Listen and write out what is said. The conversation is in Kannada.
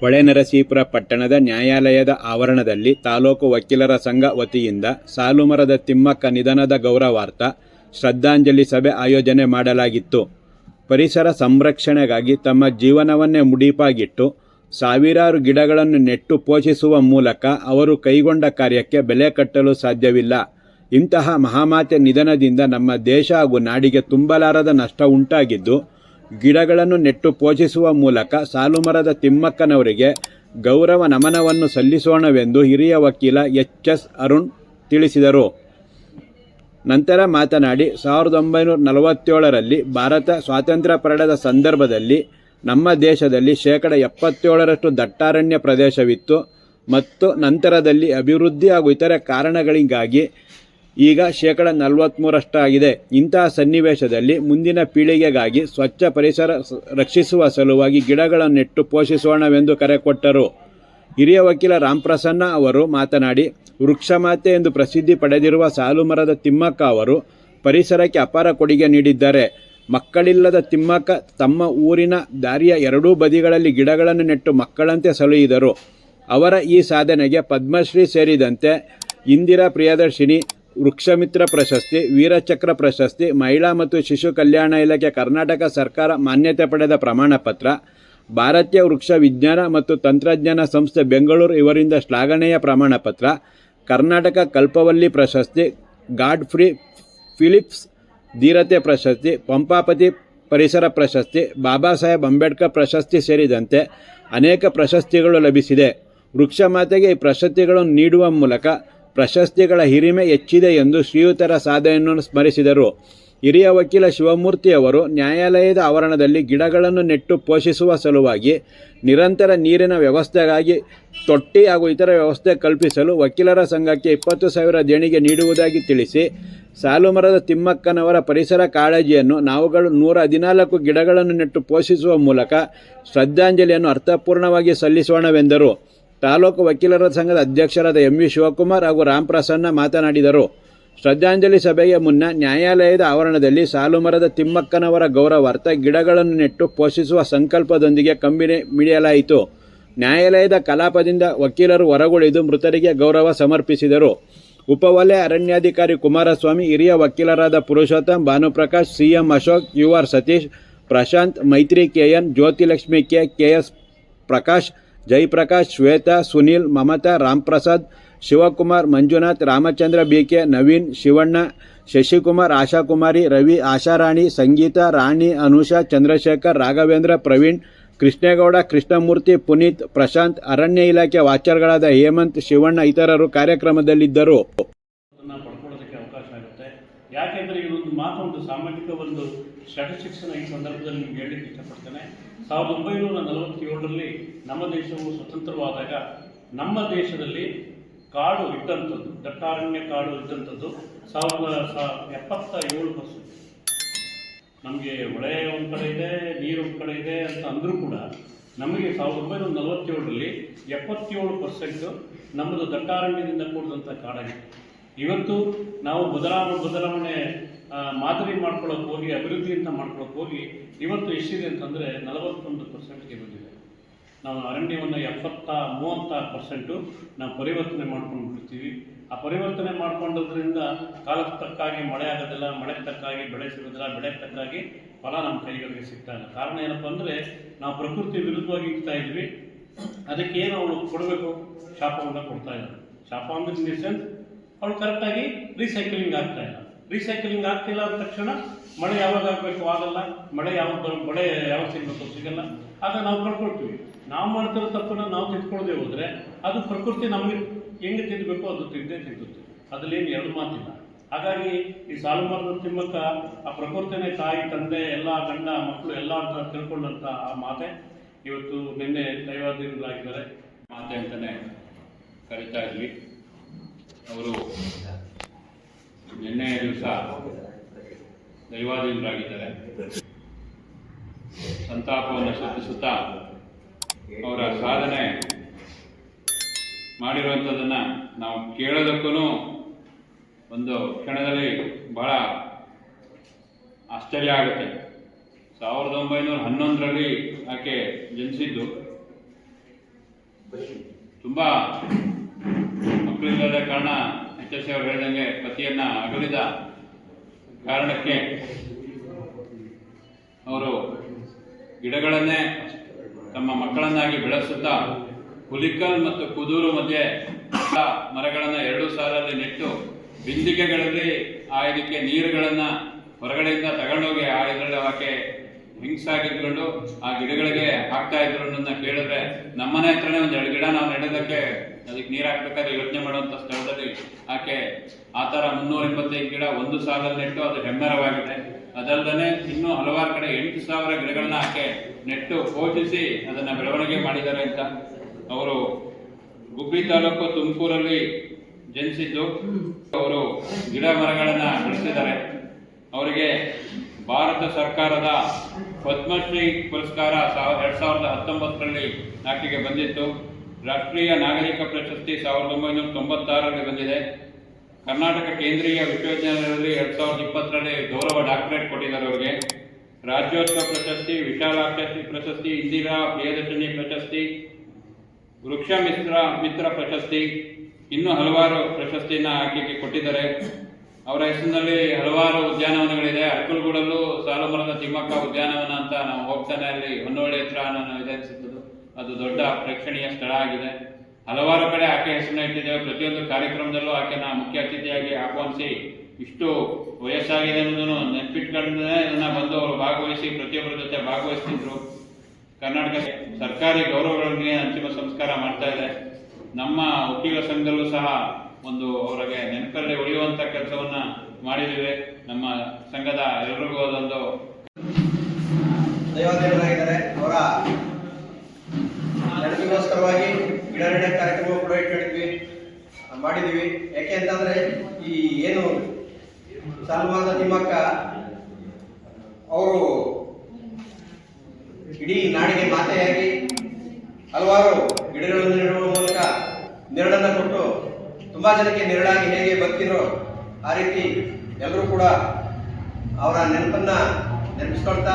ಹೊಳೆನರಸೀಪುರ ಪಟ್ಟಣದ ನ್ಯಾಯಾಲಯದ ಆವರಣದಲ್ಲಿ ತಾಲೂಕು ವಕೀಲರ ಸಂಘ ವತಿಯಿಂದ ಸಾಲುಮರದ ತಿಮ್ಮಕ್ಕ ನಿಧನದ ಗೌರವಾರ್ಥ ಶ್ರದ್ಧಾಂಜಲಿ ಸಭೆ ಆಯೋಜನೆ ಮಾಡಲಾಗಿತ್ತು. ಪರಿಸರ ಸಂರಕ್ಷಣೆಗಾಗಿ ತಮ್ಮ ಜೀವನವನ್ನೇ ಮುಡಿಪಾಗಿಟ್ಟು ಸಾವಿರಾರು ಗಿಡಗಳನ್ನು ನೆಟ್ಟು ಪೋಷಿಸುವ ಮೂಲಕ ಅವರು ಕೈಗೊಂಡ ಕಾರ್ಯಕ್ಕೆ ಬೆಲೆ ಕಟ್ಟಲು ಸಾಧ್ಯವಿಲ್ಲ. ಇಂತಹ ಮಹಾಮಾತೆ ನಿಧನದಿಂದ ನಮ್ಮ ದೇಶ ಹಾಗೂ ನಾಡಿಗೆ ತುಂಬಲಾರದ ನಷ್ಟ ಉಂಟಾಗಿದ್ದು ಗಿಡಗಳನ್ನು ನೆಟ್ಟು ಪೋಷಿಸುವ ಮೂಲಕ ಸಾಲುಮರದ ತಿಮ್ಮಕ್ಕನವರಿಗೆ ಗೌರವ ನಮನವನ್ನು ಸಲ್ಲಿಸೋಣವೆಂದು ಹಿರಿಯ ವಕೀಲ ಎಚ್ ಎಸ್ ಅರುಣ್ ತಿಳಿಸಿದರು. ನಂತರ ಮಾತನಾಡಿ, ಸಾವಿರದ ಒಂಬೈನೂರ ನಲವತ್ತೇಳರಲ್ಲಿ ಭಾರತ ಸ್ವಾತಂತ್ರ್ಯ ಪಡೆದ ಸಂದರ್ಭದಲ್ಲಿ ನಮ್ಮ ದೇಶದಲ್ಲಿ ಶೇಕಡ ಎಪ್ಪತ್ತೇಳರಷ್ಟು ದಟ್ಟಾರಣ್ಯ ಪ್ರದೇಶವಿತ್ತು ಮತ್ತು ನಂತರದಲ್ಲಿ ಅಭಿವೃದ್ಧಿ ಹಾಗೂ ಇತರೆ ಕಾರಣಗಳಿಗಾಗಿ ಈಗ ಶೇಕಡ ನಲವತ್ತ್ಮೂರಷ್ಟಾಗಿದೆ ಇಂತಹ ಸನ್ನಿವೇಶದಲ್ಲಿ ಮುಂದಿನ ಪೀಳಿಗೆಗಾಗಿ ಸ್ವಚ್ಛ ಪರಿಸರ ರಕ್ಷಿಸುವ ಸಲುವಾಗಿ ಗಿಡಗಳನ್ನು ನೆಟ್ಟು ಪೋಷಿಸೋಣವೆಂದು ಕರೆ ಕೊಟ್ಟರು. ಹಿರಿಯ ವಕೀಲ ರಾಮ್ಪ್ರಸನ್ನ ಅವರು ಮಾತನಾಡಿ ವೃಕ್ಷಮಾತೆ ಎಂದು ಪ್ರಸಿದ್ಧಿ ಪಡೆದಿರುವ ಸಾಲುಮರದ ತಿಮ್ಮಕ್ಕ ಅವರು ಪರಿಸರಕ್ಕೆ ಅಪಾರ ಕೊಡುಗೆ ನೀಡಿದ್ದಾರೆ. ಮಕ್ಕಳಿಲ್ಲದ ತಿಮ್ಮಕ್ಕ ತಮ್ಮ ಊರಿನ ದಾರಿಯ ಎರಡೂ ಬದಿಗಳಲ್ಲಿ ಗಿಡಗಳನ್ನು ನೆಟ್ಟು ಮಕ್ಕಳಂತೆ ಸಲುಹಿದರು. ಅವರ ಈ ಸಾಧನೆಗೆ ಪದ್ಮಶ್ರೀ ಸೇರಿದಂತೆ ಇಂದಿರಾ ಪ್ರಿಯದರ್ಶಿನಿ ವೃಕ್ಷಮಿತ್ರ ಪ್ರಶಸ್ತಿ, ವೀರಚಕ್ರ ಪ್ರಶಸ್ತಿ, ಮಹಿಳಾ ಮತ್ತು ಶಿಶು ಕಲ್ಯಾಣ ಇಲಾಖೆ ಕರ್ನಾಟಕ ಸರ್ಕಾರ ಮಾನ್ಯತೆ ಪಡೆದ ಪ್ರಮಾಣಪತ್ರ ಭಾರತೀಯ ವೃಕ್ಷ ವಿಜ್ಞಾನ ಮತ್ತು ತಂತ್ರಜ್ಞಾನ ಸಂಸ್ಥೆ ಬೆಂಗಳೂರು ಇವರಿಂದ ಶ್ಲಾಘನೆಯ ಪ್ರಮಾಣಪತ್ರ ಕರ್ನಾಟಕ ಕಲ್ಪವಲ್ಲಿ ಪ್ರಶಸ್ತಿ, ಗಾಡ್ಫ್ರಿ ಫಿಲಿಪ್ಸ್ ಧೀರತೆ ಪ್ರಶಸ್ತಿ, ಪಂಪಾಪತಿ ಪರಿಸರ ಪ್ರಶಸ್ತಿ, ಬಾಬಾ ಸಾಹೇಬ್ ಅಂಬೇಡ್ಕರ್ ಪ್ರಶಸ್ತಿ ಸೇರಿದಂತೆ ಅನೇಕ ಪ್ರಶಸ್ತಿಗಳು ಲಭಿಸಿದೆ. ವೃಕ್ಷ ಮಾತೆಗೆ ಈ ಪ್ರಶಸ್ತಿಗಳನ್ನು ನೀಡುವ ಮೂಲಕ ಪ್ರಶಸ್ತಿಗಳ ಹಿರಿಮೆ ಹೆಚ್ಚಿದೆ ಎಂದು ಶ್ರೀಯುತರ ಸಾಧನೆಯನ್ನು ಸ್ಮರಿಸಿದರು. ಹಿರಿಯ ವಕೀಲ ಶಿವಮೂರ್ತಿಯವರು ನ್ಯಾಯಾಲಯದ ಆವರಣದಲ್ಲಿ ಗಿಡಗಳನ್ನು ನೆಟ್ಟು ಪೋಷಿಸುವ ಸಲುವಾಗಿ ನಿರಂತರ ನೀರಿನ ವ್ಯವಸ್ಥೆಗಾಗಿ ತೊಟ್ಟಿ ಹಾಗೂ ಇತರ ವ್ಯವಸ್ಥೆ ಕಲ್ಪಿಸಲು ವಕೀಲರ ಸಂಘಕ್ಕೆ ಇಪ್ಪತ್ತು ಸಾವಿರ ದೇಣಿಗೆ ನೀಡುವುದಾಗಿ ತಿಳಿಸಿ, ಸಾಲುಮರದ ತಿಮ್ಮಕ್ಕನವರ ಪರಿಸರ ಕಾಳಜಿಯನ್ನು ನಾವುಗಳು ನೂರ ಹದಿನಾಲ್ಕು ಗಿಡಗಳನ್ನು ನೆಟ್ಟು ಪೋಷಿಸುವ ಮೂಲಕ ಶ್ರದ್ಧಾಂಜಲಿಯನ್ನು ಅರ್ಥಪೂರ್ಣವಾಗಿ ಸಲ್ಲಿಸೋಣವೆಂದರು. ತಾಲೂಕು ವಕೀಲರ ಸಂಘದ ಅಧ್ಯಕ್ಷರಾದ ಎಂ ವಿ ಶಿವಕುಮಾರ್ ಹಾಗೂ ರಾಮ್ ಪ್ರಸನ್ನ ಮಾತನಾಡಿದರು. ಶ್ರದ್ಧಾಂಜಲಿ ಸಭೆಗೆ ಮುನ್ನ ನ್ಯಾಯಾಲಯದ ಆವರಣದಲ್ಲಿ ಸಾಲುಮರದ ತಿಮ್ಮಕ್ಕನವರ ಗೌರವಾರ್ಥ ಗಿಡಗಳನ್ನು ನೆಟ್ಟು ಪೋಷಿಸುವ ಸಂಕಲ್ಪದೊಂದಿಗೆ ಕಂಬಿನಿ ಮಿಡಿಯಲಾಯಿತು. ನ್ಯಾಯಾಲಯದ ಕಲಾಪದಿಂದ ವಕೀಲರು ಹೊರಗುಳಿದು ಮೃತರಿಗೆ ಗೌರವ ಸಮರ್ಪಿಸಿದರು. ಉಪವಲಯ ಅರಣ್ಯಾಧಿಕಾರಿ ಕುಮಾರಸ್ವಾಮಿ, ಹಿರಿಯ ವಕೀಲರಾದ Purushottam, Bhanuprakash, CM Ashok U R Satish, Prashanth, Maithri KN Jyothilakshmi K KS Prakash Jayaprakash, Shwetha, Sunil, Mamatha, Ramprasad, Shivakumar, Manjunath, Ramachandra B K Naveen, Shivanna, Shashikumar, Ashakumari, Ravi, Asharani, Sangeetha, Rani, Anusha, Chandrashekar, Raghavendra, Praveen, Krishnegowda, Krishnamurthy, Puneeth, Prashanth, ಅರಣ್ಯ ಇಲಾಖೆ ವಾಚರ್ಗಳಾದ ಹೇಮಂತ್, ಶಿವಣ್ಣ ಇತರರು ಕಾರ್ಯಕ್ರಮದಲ್ಲಿದ್ದರು. ಯಾಕೆಂದರೆ ಇದೊಂದು ಮಾತು ಒಂದು ಸಾಮಾಜಿಕ ಒಂದು ಸ್ಟ್ಯಾಟಿಸ್ಟಿಕ್ಸನ್ನ ಈ ಸಂದರ್ಭದಲ್ಲಿ ನಿಮ್ಗೆ ಹೇಳಲಿಕ್ಕೆ ಇಷ್ಟಪಡ್ತೇನೆ. ಸಾವಿರದ ಒಂಬೈನೂರ ನಲವತ್ತೇಳರಲ್ಲಿ ನಮ್ಮ ದೇಶವು ಸ್ವತಂತ್ರವಾದಾಗ ನಮ್ಮ ದೇಶದಲ್ಲಿ ಕಾಡು ಇದ್ದಂಥದ್ದು, ದಟ್ಟಾರಣ್ಯ ಕಾಡು ಇದ್ದಂಥದ್ದು ಸಾವಿರದ ಸಾ ಎಪ್ಪತ್ತ ಏಳು ಪರ್ಸೆಂಟ್ ನಮಗೆ ಹೊಳೆ ಒಂದು ಕಡೆ ಇದೆ, ನೀರು ಒಂದು ಕಡೆ ಇದೆ ಅಂತ ಅಂದರೂ ಕೂಡ ನಮಗೆ ಸಾವಿರದ ಒಂಬೈನೂರ ನಲವತ್ತೇಳರಲ್ಲಿ ಎಪ್ಪತ್ತೇಳು ಪರ್ಸೆಂಟು ನಮ್ಮದು ದಟ್ಟಾರಣ್ಯದಿಂದ ಕೂಡಿದಂಥ ಕಾಡಾಗಿತ್ತು. ಇವತ್ತು ನಾವು ಬದಲಾವಣೆ ಬದಲಾವಣೆ ಮಾದರಿ ಮಾಡ್ಕೊಳ್ಳೋಕೆ ಹೋಗಿ, ಅಭಿವೃದ್ಧಿ ಅಂತ ಮಾಡ್ಕೊಳ್ಳೋಕೆ ಹೋಗಿ ಇವತ್ತು ಎಷ್ಟಿದೆ ಅಂತಂದರೆ ನಲವತ್ತೊಂದು ಪರ್ಸೆಂಟ್ಗೆ ಬಂದಿದೆ. ನಾವು ಅರಣ್ಯವನ್ನು ಎಪ್ಪತ್ತ ಮೂವತ್ತಾರು ಪರ್ಸೆಂಟು ನಾವು ಪರಿವರ್ತನೆ ಮಾಡ್ಕೊಂಡು ಬಿಡ್ತೀವಿ. ಆ ಪರಿವರ್ತನೆ ಮಾಡ್ಕೊಂಡೋದ್ರಿಂದ ಕಾಲಕ್ಕೆ ತಕ್ಕಾಗಿ ಮಳೆ ಆಗೋದಿಲ್ಲ, ಮಳೆಗೆ ತಕ್ಕಾಗಿ ಬೆಳೆ ಸಿಗೋದಿಲ್ಲ, ಬೆಳೆಗೆ ತಕ್ಕಾಗಿ ಫಲ ನಮ್ಮ ಕೈಗಳಿಗೆ ಸಿಗ್ತಾ ಇಲ್ಲ. ಕಾರಣ ಏನಪ್ಪ ಅಂದರೆ ನಾವು ಪ್ರಕೃತಿ ವಿರುದ್ಧವಾಗಿ ಇರ್ತಾ ಇದ್ವಿ. ಅದಕ್ಕೆ ಏನು ಅವಳು ಕೊಡಬೇಕು? ಶಾಪವನ್ನು ಕೊಡ್ತಾ ಇದ್ದಾರೆ ಶಾಪ ಅಂದ್ರೆ ಇನ್ ದಿ ಅವಳು ಕರೆಕ್ಟಾಗಿ ರೀಸೈಕ್ಲಿಂಗ್ ಆಗ್ತಾ ಇಲ್ಲ. ರೀಸೈಕ್ಲಿಂಗ್ ಆಗ್ತಿಲ್ಲ ಅಂದ ತಕ್ಷಣ ಮಳೆ ಯಾವಾಗ ಆಗಬೇಕು ಆಗಲ್ಲ, ಮಳೆ ಯಾವಾಗ ಮಳೆ ಯಾವಾಗ ಸಿಗಬೇಕು ಸಿಗಲ್ಲ. ಆಗ ನಾವು ಕಳ್ಕೊಳ್ತೀವಿ ನಾವು ಮಾಡ್ತಿರೋ ತಪ್ಪನ್ನು ನಾವು ತಿದ್ಕೊಳ್ಳದೆ ಹೋದರೆ ಅದು ಪ್ರಕೃತಿ ನಮಗೆ ಹೆಂಗೆ ತಿದ್ದಬೇಕು ಅದು ತಿದ್ದೇ ತಿದ್ದುತ್ತೆ ಅದರಲ್ಲೇನು ಎರಡು ಮಾತಿಲ್ಲ. ಹಾಗಾಗಿ ಈ ಸಾಲುಮರದ ತಿಮ್ಮಕ್ಕ, ಆ ಪ್ರಕೃತಿನೇ ತಾಯಿ, ತಂದೆ, ಎಲ್ಲ ಗಂಡ ಮಕ್ಕಳು ಎಲ್ಲ ಅಂತ ತಿಳ್ಕೊಂಡಂಥ ಆ ಮಾತೆ ಇವತ್ತು ನಿನ್ನೆ ದೈವಾಧೀನರಾಗಿದ್ದಾರೆ. ಮಾತೆ ಅಂತಲೇ ಕರಿತಾ ಇದ್ವಿ. ಅವರು ನಿನ್ನೆ ದಿವಸ ದೈವಾಧೀನರಾಗಿದ್ದಾರೆ. ಸಂತಾಪವನ್ನು ಸೂಚಿಸುತ್ತಾ ಅವರ ಸಾಧನೆ ಮಾಡಿರುವಂಥದ್ದನ್ನು ನಾವು ಕೇಳೋದಕ್ಕೂ ಒಂದು ಕ್ಷಣದಲ್ಲಿ ಬಹಳ ಆಶ್ಚರ್ಯ ಆಗುತ್ತೆ. ಸಾವಿರದ ಒಂಬೈನೂರ ಹನ್ನೊಂದರಲ್ಲಿ ಆಕೆ ಜನಿಸಿದ್ದು. ತುಂಬ ಮಕ್ಕಳಿಲ್ಲದ ಕಾರಣ ಎಸ್ ಅವರು ಹೇಳಿದಂಗೆ ಪತಿಯನ್ನು ಅಗಲಿದ ಕಾರಣಕ್ಕೆ ಅವರು ಗಿಡಗಳನ್ನೇ ತಮ್ಮ ಮಕ್ಕಳನ್ನಾಗಿ ಬೆಳೆಸುತ್ತಾ ಹುಲಿಕಲ್ ಮತ್ತು ಕುದೂರು ಮಧ್ಯೆ ಮರಗಳನ್ನು ಎರಡು ಸಾಲಲ್ಲಿ ನೆಟ್ಟು ಬಿಂದಿಗೆಗಳಲ್ಲಿ ಆ ಇದಕ್ಕೆ ನೀರುಗಳನ್ನು ಹೊರಗಡೆಯಿಂದ ತಗೊಂಡೋಗಿ ಆ ಇದರಲ್ಲಿ ಆಕೆ ಹಿಂಗ್ಸಾಗಿದ್ಕೊಂಡು ಆ ಗಿಡಗಳಿಗೆ ಹಾಕ್ತಾ ಇದ್ರು ಕೇಳಿದ್ರೆ ನಮ್ಮನೆ ಹತ್ರನೇ ಒಂದು ಎರಡು ಗಿಡ ನಾವು ನೆಡೋದಕ್ಕೆ ಅದಕ್ಕೆ ನೀರು ಹಾಕ್ಬೇಕಾದ್ರೆ ಯೋಚನೆ ಮಾಡುವಂಥ ಸ್ಥಳದಲ್ಲಿ ಆಕೆ ಆ ಥರ ಮುನ್ನೂರ ಇಪ್ಪತ್ತೈದು ಗಿಡ ಒಂದು ಸಾಲಲ್ಲಿ ನೆಟ್ಟು ಅದು ಹೆಮ್ಮರವಾಗಿದೆ. ಅದಲ್ಲದೆ ಇನ್ನೂ ಹಲವಾರು ಕಡೆ ಎಂಟು ಸಾವಿರ ಗಿಡಗಳನ್ನ ಆಕೆ ನೆಟ್ಟು ಪೋಷಿಸಿ ಅದನ್ನು ಬೆಳವಣಿಗೆ ಮಾಡಿದ್ದಾರೆ ಅಂತ ಅವರು ಗುಬ್ಬಿ ತಾಲೂಕು ತುಮಕೂರಲ್ಲಿ ಜನಿಸಿದ್ದು. ಅವರು ಗಿಡ ಮರಗಳನ್ನು ಬೆಳೆಸಿದ್ದಾರೆ. ಅವರಿಗೆ ಭಾರತ ಸರ್ಕಾರದ ಪದ್ಮಶ್ರೀ ಪುರಸ್ಕಾರ ಸಾವ ಎರಡು ಸಾವಿರದ ಹತ್ತೊಂಬತ್ತರಲ್ಲಿ ಆಕೆಗೆ ಬಂದಿತ್ತು. ರಾಷ್ಟ್ರೀಯ ನಾಗರಿಕ ಪ್ರಶಸ್ತಿ ಸಾವಿರದ ಒಂಬೈನೂರ ತೊಂಬತ್ತಾರರಲ್ಲಿ ಬಂದಿದೆ. ಕರ್ನಾಟಕ ಕೇಂದ್ರೀಯ ವಿಶ್ವವಿದ್ಯಾಲಯದಲ್ಲಿ ಎರಡು ಸಾವಿರದ ಇಪ್ಪತ್ತರಲ್ಲಿ ಗೌರವ ಡಾಕ್ಟರೇಟ್ ಕೊಟ್ಟಿದ್ದಾರೆ ಅವರಿಗೆ. ರಾಜ್ಯೋತ್ಸವ ಪ್ರಶಸ್ತಿ, ವಿಶಾಲಾಕ್ಷಿ ಪ್ರಶಸ್ತಿ, ಇಂದಿರಾ ಪ್ರಿಯದರ್ಶಿನಿ ಪ್ರಶಸ್ತಿ, ವೃಕ್ಷ ಮಿತ್ರ ಮಿತ್ರ ಪ್ರಶಸ್ತಿ, ಇನ್ನೂ ಹಲವಾರು ಪ್ರಶಸ್ತಿಯನ್ನು ಆಕೆಗೆ ಕೊಟ್ಟಿದ್ದಾರೆ. ಅವರ ಹೆಸರಿನಲ್ಲಿ ಹಲವಾರು ಉದ್ಯಾನವನಗಳಿದೆ. ಅರ್ಕಲ್ಗೂಡಲ್ಲೂ ಸಾಲುಮರದ ತಿಮ್ಮಕ್ಕ ಉದ್ಯಾನವನ ಅಂತ ನಾವು ಹೋಗ್ತಾನೆ ಅಲ್ಲಿ ಹೊನ್ನೋಳಿ ಹತ್ರ ನಾನು ಇದೆ ಅದು ದೊಡ್ಡ ಪ್ರೇಕ್ಷಣೀಯ ಸ್ಥಳ ಆಗಿದೆ. ಹಲವಾರು ಕಡೆ ಆಕೆ ಹೆಸರನ್ನ ಇಟ್ಟಿದ್ದೇವೆ. ಪ್ರತಿಯೊಂದು ಕಾರ್ಯಕ್ರಮದಲ್ಲೂ ಆಕೆನ ಮುಖ್ಯ ಅತಿಥಿಯಾಗಿ ಆಹ್ವಾನಿಸಿ ಇಷ್ಟು ವಯಸ್ಸಾಗಿದೆ ಅನ್ನೋದನ್ನು ನೆನಪಿಟ್ಕೊಂಡೇ ಇದನ್ನ ಬಂದು ಅವರು ಭಾಗವಹಿಸಿ ಪ್ರತಿಯೊಬ್ಬರ ಜೊತೆ ಭಾಗವಹಿಸ್ತಿದ್ರು. ಕರ್ನಾಟಕ ಸರ್ಕಾರಿ ಗೌರವಗಳೊಂದಿಗೆ ಅಂತಿಮ ಸಂಸ್ಕಾರ ಮಾಡ್ತಾ ಇದೆ. ನಮ್ಮ ವಕೀಲ ಸಂಘದಲ್ಲೂ ಸಹ ಒಂದು ಅವರಿಗೆ ನೆನಪಲ್ಲಿ ಉಳಿಯುವಂತ ಕೆಲಸವನ್ನ ಮಾಡಿದ್ದೇವೆ. ನಮ್ಮ ಸಂಘದ ಎಲ್ರಿಗೂ ಅದೊಂದು ದೈವಾಧೀನರಾಗಿದ್ದಾರೆ ಅವರ ನೆನಪಿಗೋಸ್ಕರವಾಗಿ ಗಿಡ ನೆಡೆ ಕಾರ್ಯಕ್ರಮ ಕೂಡ ಇಟ್ಕೊಂಡಿದ್ವಿ ಮಾಡಿದ್ವಿ ಯಾಕೆ ಅಂತಂದ್ರೆ ಈ ಏನು ಸಲ್ಮಾನ ತಿಮ್ಮಕ್ಕ ಅವರು ಇಡೀ ನಾಡಿಗೆ ಮಾತೆಯಾಗಿ ಹಲವಾರು ಗಿಡಗಳನ್ನು ನೆಡುವ ಮೂಲಕ ನೆರಳನ್ನು ಕೊಟ್ಟು ತುಂಬಾ ಜನಕ್ಕೆ ನೆರಳಾಗಿ ಹೇಗೆ ಬರ್ತಿರೋ ಆ ರೀತಿ ಎಲ್ಲರೂ ಕೂಡ ಅವರ ನೆನಪನ್ನ ನೆನಪಿಸ್ಕೊಳ್ತಾ